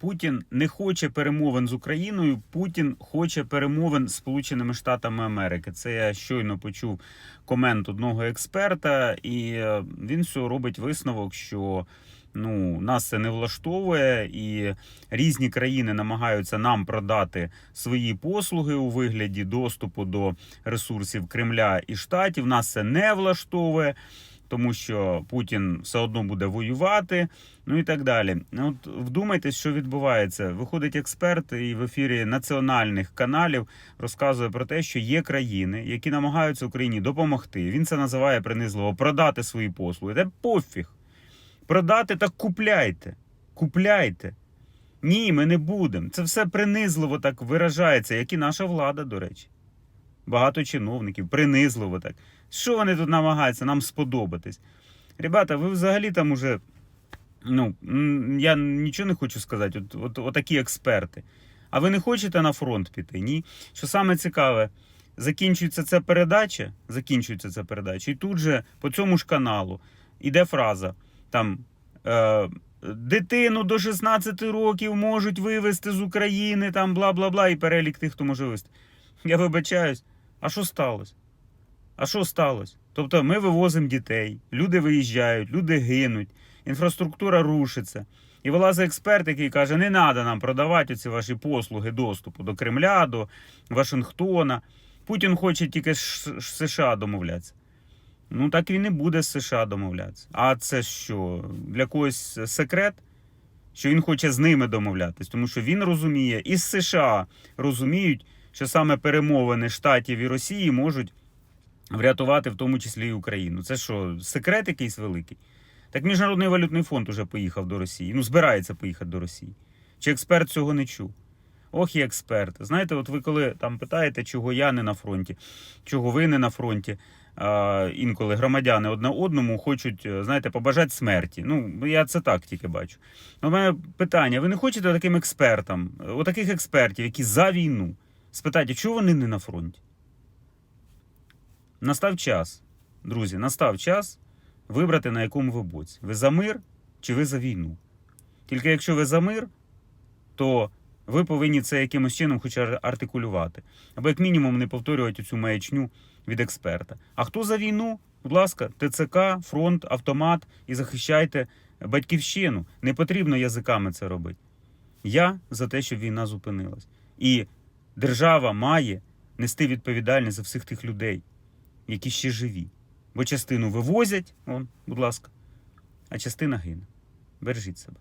Путін не хоче перемовин з Україною. Путін хоче перемовин з Сполученими Штатами Америки. Це я щойно почув комент одного експерта, і е, він все робить висновок, що ну нас це не влаштовує, і різні країни намагаються нам продати свої послуги у вигляді доступу до ресурсів Кремля і штатів. Нас це не влаштовує. Тому що Путін все одно буде воювати, ну і так далі. Ну, От вдумайтесь, що відбувається. Виходить експерт і в ефірі національних каналів розказує про те, що є країни, які намагаються Україні допомогти. Він це називає принизливо продати свої послуги. Та пофіг. Продати так купляйте. Купляйте. Ні, ми не будемо. Це все принизливо так виражається, як і наша влада, до речі. Багато чиновників, принизливо так. Що вони тут намагаються нам сподобатись? Ребята, ви взагалі там уже. Ну, я нічого не хочу сказати, от, от, отакі експерти. А ви не хочете на фронт піти? Ні. Що саме цікаве, закінчується ця передача, закінчується ця передача, і тут же по цьому ж каналу іде фраза там. Е, Дитину до 16 років можуть вивезти з України, там бла бла бла, і перелік тих, хто може вивезти. Я вибачаюсь, а що сталося? А що сталося? Тобто ми вивозимо дітей, люди виїжджають, люди гинуть, інфраструктура рушиться. І вилазить експерт, який каже: не треба нам продавати ці ваші послуги доступу до Кремля, до Вашингтона. Путін хоче тільки з США домовлятися. Ну так він і буде з США домовлятися. А це що? Для когось секрет? Що він хоче з ними домовлятись, тому що він розуміє, і з США розуміють, що саме перемовини Штатів і Росії можуть врятувати в тому числі і Україну. Це що, секрет якийсь великий? Так Міжнародний валютний фонд уже поїхав до Росії. Ну, збирається поїхати до Росії. Чи експерт цього не чув? Ох, і експерт. Знаєте, от ви коли там питаєте, чого я не на фронті, чого ви не на фронті, інколи громадяни одне одному хочуть, е, знаєте, побажати смерті. Ну, я це так тільки бачу. У мене питання: ви не хочете таким експертам, е, отаких експертів, які за війну, спитайте, чого вони не на фронті? Настав час, друзі, настав час вибрати, на якому ви боці. Ви за мир чи ви за війну? Тільки якщо ви за мир, то ви повинні це якимось чином хоча артикулювати. Або як мінімум не повторювати цю маячню від експерта. А хто за війну? Будь ласка, ТЦК, фронт, автомат і захищайте батьківщину. Не потрібно язиками це робити. Я за те, щоб війна зупинилась. І держава має нести відповідальність за всіх тих людей, які ще живі. Бо частину вивозять, он, будь ласка, а частина гине. Бережіть себе.